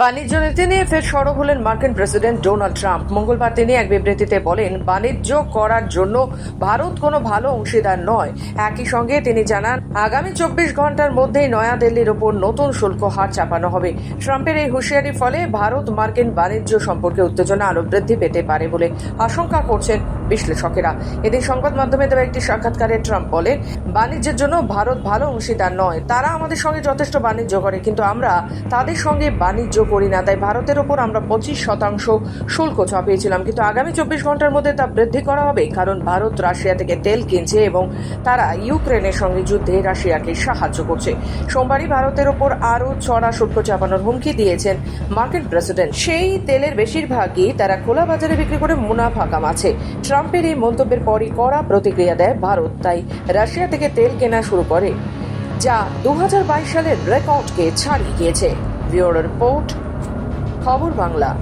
বাণিজ্য নীতি নিয়ে ফের সরব হলেন মার্কিন প্রেসিডেন্ট ডোনাল্ড ট্রাম্প। মঙ্গলবার তিনি এক বিবৃতিতে বলেন, বাণিজ্য করার জন্য ভারত কোনো ভালো অংশীদার নয়। একই সঙ্গে তিনি জানান, আগামী চব্বিশ ঘণ্টার মধ্যেই নয়াদিল্লির ওপর নতুন শুল্ক হার চাপানো হবে। ট্রাম্পের এই হুঁশিয়ারির ফলে ভারত মার্কিন বাণিজ্য সম্পর্কে উত্তেজনা আরও বৃদ্ধি পেতে পারে বলে আশঙ্কা করছেন বিশ্লেষকেরা। এদিন সংবাদ মাধ্যমে দেওয়া একটি সাক্ষাৎকারে ট্রাম্প বলেন, বাণিজ্যের জন্য ভারত ভালো অংশীদার নয়। তারা আমাদের সঙ্গে যথেষ্ট বাণিজ্য করে, কিন্তু আমরা তাদের সঙ্গে বাণিজ্য করি না। তাই ভারতের ওপর আমরা পঁচিশ শতাংশ শুল্ক চাপিয়েছিলাম কিন্তু আগামী চব্বিশ ঘণ্টার মধ্যে তা বৃদ্ধি করা হবে, কারণ ভারত রাশিয়া থেকে তেল কিনছে এবং তারা ইউক্রেনের সঙ্গে যুদ্ধে রাশিয়াকে সাহায্য করছে। সোমবারই ভারতের ওপর আরও চড়া শুল্ক চাপানোর হুমকি দিয়েছেন মার্কিন প্রেসিডেন্ট। সেই তেলের বেশিরভাগই তারা খোলা বাজারে বিক্রি করে মুনাফা কামাচ্ছে। ট্রাম্পের এই মন্তব্যের পরই কড়া প্রতিক্রিয়া দেয় ভারত, তাই রাশিয়া থেকে তেল কেনা শুরু করে, যা দু হাজার বাইশ সালের রেকর্ডকে ছাড়িয়ে গিয়েছে। ব্যুরো রিপোর্ট, খবর বাংলা।